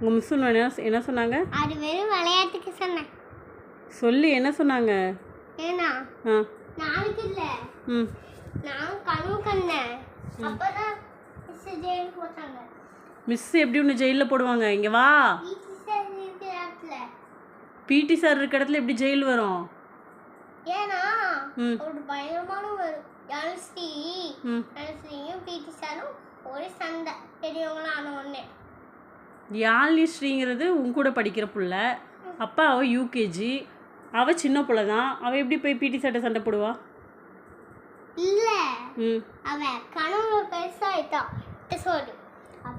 உங்கள் மிஸ் என்ன என்ன சொன்னாங்க? அது வெறும் விளையாட்டுக்கு சொன்னேன். சொல்லி என்ன சொன்னாங்க? ஏன்னா ஆ. நாளைக்கு இல்லை. ம். நான் கனவு கண்டேன். அப்பதான் மிஸ் ஜெயில் போட்டாங்க. மிஸ் எப்படி ஒன்று ஜெயிலில் போடுவாங்க? இங்கே வா. பிடி சார் இருக்க இடத்துல எப்படி ஜெயில் வரும்? ஏன்னா ஒரு பயங்கரமான ஒரு யாழ்ஸ்ரீ ம். யாழ்ஸ்ரீயும் பிடி சாரும் ஒரே சண்டை. பெரியவங்களும் ஆன உடனே. யாழினி ஸ்ரீங்கிறது உன் கூட படிக்கிற புள்ள. அப்பா அவள் யூகேஜி அவள் சின்ன புள்ள தான் அவள் எப்படி போய் பிடி சட்டை சண்டை போடுவா? இல்ல. ம். அவன்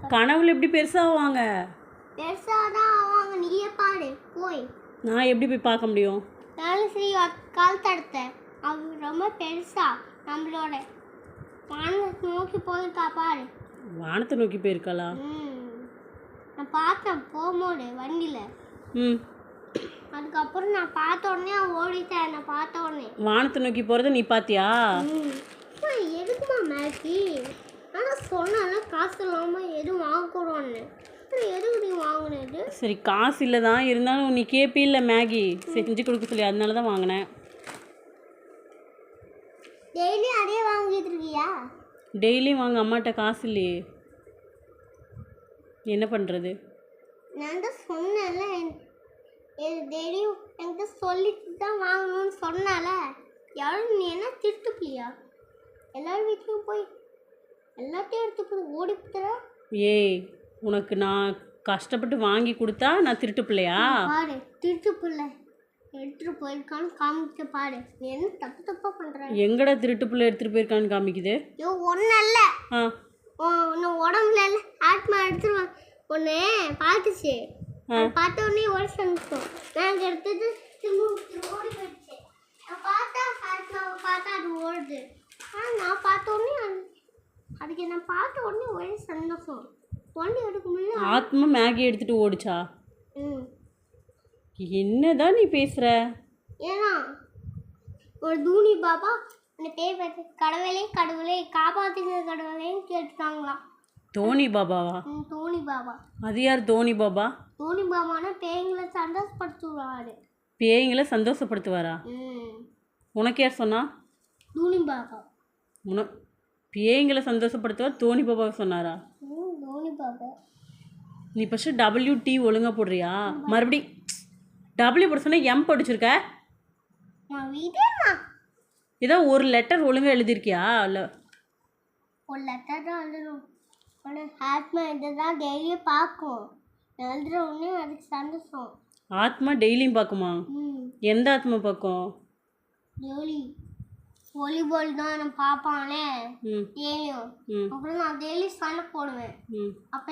கனவுல எப்படி பெருசாகுவாங்க பெருசாதான் அவங்க நீயே பாரு. போய். நான் எப்படி போய் பார்க்க முடியும்? யாழ்ஸ்ரீ கால் தடுத்த. அவ ரொம்ப பெருசா. நம்மளோட வானத்தை நோக்கி போயிருக்கா பாரு. வானத்தை நோக்கி போயிருக்காளா? ம். நான் பார்த்தேன் போகும்போது வண்டியில். ம். அதுக்கப்புறம் நான் பார்த்த உடனே ஓடிட்டேன். நான் பார்த்த உடனே. வானத்தை நோக்கி போகிறத நீ பார்த்தியா? எதுக்குமா மேக்கி ஆனால் சொன்னால காசு இல்லாமல் எதுவும் வாங்கக்கூடாதுன்னு. எதுக்கு நீ வாங்கினது சரி காசு இல்லை தான் இருந்தாலும் நீ கேப்பி இல்லை மேகி. செஞ்சு கொடுக்க சொல்லி. அதனால தான் வாங்கினேன். டெய்லி அதே வாங்கிட்டு இருக்கியா? டெய்லியும் வாங்க. அம்மாட்ட காசு இல்லையே. என்ன பண்ணுறது நான் தான் சொன்னேன்ல டெய்லியும் என்கிட்ட சொல்லிட்டு தான் வாங்கணும்னு சொன்னால. யாரும் நீ என்ன திருட்டுப்பியா எல்லார் வீட்லேயும் போய் எல்லாத்தையும் எடுத்து போய் ஓடி போத்துற ஏய் உனக்கு நான் கஷ்டப்பட்டு வாங்கி கொடுத்தா நான் திருட்டு பிள்ளையா பாரு திருட்டு பிள்ளை எடுத்துட்டு போயிருக்கான்னு காமிக்க பாரு. நீ என்ன தப்பு தப்பா பண்ற? எங்கடா திருட்டு பிள்ளை எடுத்துகிட்டு போயிருக்கான்னு காமிக்குது? ஐயோ ஒன்றும் இல்லை. ஆ. உன்னை உடம்புல ஆத்மா எடுத்துருவான் ஒன்று பார்த்துச்சு. பார்த்த உடனே ஓடி சந்திச்சோம் நாங்கள் எடுத்தது திரும்ப ஓடி போயிடுச்சு. நான் பார்த்தா ஆத்மாவை பார்த்தா அது ஓடுது. ஆனால் நான் பார்த்த உடனே அது அதுக்கு நான் பார்த்த உடனே ஒரே சந்தோஷம். வண்டி எடுக்க ஆத்மா மேகி எடுத்துகிட்டு ஓடிச்சா? ம். என்னதான் நீ பேசுகிற ஏன்னா ஒரு தூணி பாபா அந்த பேர் பார்த்து கடவுளே கடவுளே காப்பாத்துங்க கடவுளேன்னு கேட்டுட்டாங்களாம். தோனி பாபாவா? ம், தோனி பாபா. அது யார் தோனி பாபா? தோனி பாபானா பேய்களை சந்தோஷப்படுத்துவாரு. பேய்களை சந்தோஷப்படுத்துவாரா? ம். உனக்கு யார் சொன்னா? தோனி பாபா. உன பேய்களை சந்தோஷப்படுத்துவார் தோனி பாபாவை சொன்னாரா? ம் தோனி பாபா. நீ ஃபஸ்ட்டு டபிள்யூ டி ஒழுங்கா போடுறியா? மறுபடி டபிள்யூ போட சொன்னா எம் படிச்சிருக்க நான் ஏதோ ஒரு லெட்டர் ஒழுங்கா எழுதியிருக்கியா? இல்லை. ஒரு லெட்டர் தான் எழுதணும். ஆத்மா இதை தான் டெய்லியும் பார்க்கும். எழுதுற உடனே அதுக்கு சந்தோஷம். ஆத்மா டெய்லியும் பார்க்குமா? ம். எந்த ஆத்மா பார்க்கும்? டெய்லி வாலிபால் தான் நான் பார்ப்பானே ம். டெய்லியும் ம். அப்புறம் நான் டெய்லி சண்டை போடுவேன். ம். அப்போ